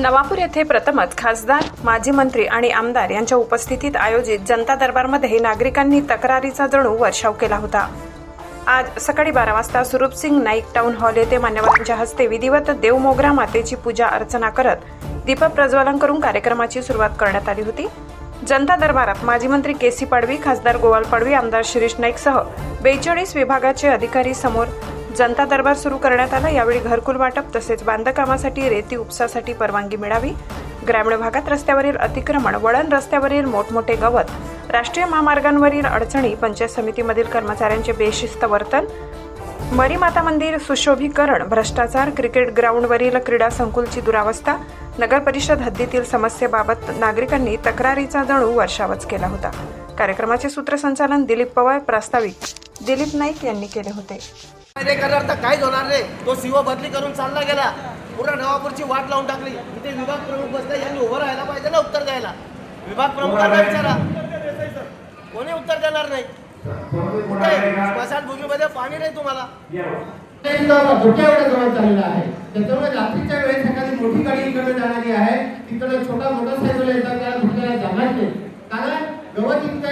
नवापूर येथे प्रथमच खासदार माजी मंत्री आणि आमदार यांच्या उपस्थितीत आयोजित जनता दरबारमध्ये नागरिकांनी तक्रारीचा जणू वर्षाव केला होता. आज सकाळी बारा वाजता सुरूपसिंग नाईक टाऊन हॉल येथे मान्यवरांच्या हस्ते विधिवत देवमोगरा मातेची पूजा अर्चना करत दीपक प्रज्वलन करून कार्यक्रमाची सुरुवात करण्यात आली होती. जनता दरबारात माजी मंत्री के सी पाडवी खासदार गोवाल पाडवी आमदार शिरीष नाईकसह बेचाळीस विभागाचे अधिकारी समोर जनता दरबार सुरू करण्यात आला. यावेळी घरकुल वाटप तसेच बांधकामासाठी रेती उपसासाठी परवानगी मिळावी. ग्रामीण भागात रस्त्यावरील अतिक्रमण वळण रस्त्यावरील मोठमोठे गवत राष्ट्रीय महामार्गांवरील अडचणी पंचायत समितीमधील कर्मचाऱ्यांचे बेशिस्त वर्तन मरीमाता मंदिर सुशोभीकरण भ्रष्टाचार क्रिकेट ग्राउंडवरील क्रीडा संकुलची दुरावस्था नगर परिषद हद्दीतील समस्येबाबत नागरिकांनी तक्रारीचा जणू वर्षावच केला होता. कार्यक्रमाचे सूत्रसंचालन दिलीप पवार प्रास्ताविक दिलीप नाईक यांनी केले होते. ते करणार तर काहीच होणार नाही. तो सीओ बदली करून चालला गेला. पूर्ण नवापूरची वाट लावून टाकली. तिथे विभाग प्रमुख बसले. यांनी उभं राहायला पाहिजे ना उत्तर द्यायला. विभाग प्रमुखांना विचारा. कोणी उत्तर देणार नाही? स्मशानभूमीमध्ये पाणी नाही तुम्हाला. चाललेला आहे. त्याच्यामुळे रात्रीच्या वेळेस एखादी मोठी गाडी इकडे जाणारी आहे. तिकडे छोटा मोटरसायकल येतात त्याला धोक्याला जाणार नाही. कारण गवत इतका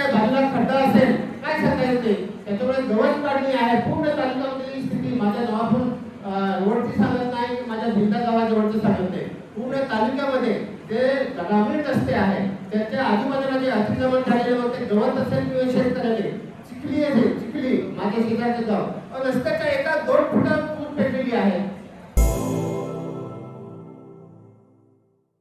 खड्डा असेल. काय सांगता येते त्याच्यामुळे गवत काढणी आहे. पूर्ण तालुक्यामधली स्थिती माझ्या नवापूर अं, रोडची सांगत नाही माझ्या भिंडा गावाजवळचं सांगते. पूर्ण तालुक्यामध्ये जे ग्रामीण रस्ते आहे त्याच्या आजूबाजूला जे अतिक्रमण झालेले होते गवत असेल किंवा शेतकऱ्याने चिखली असेल चिखली माझ्या शेजारचं गाव. एका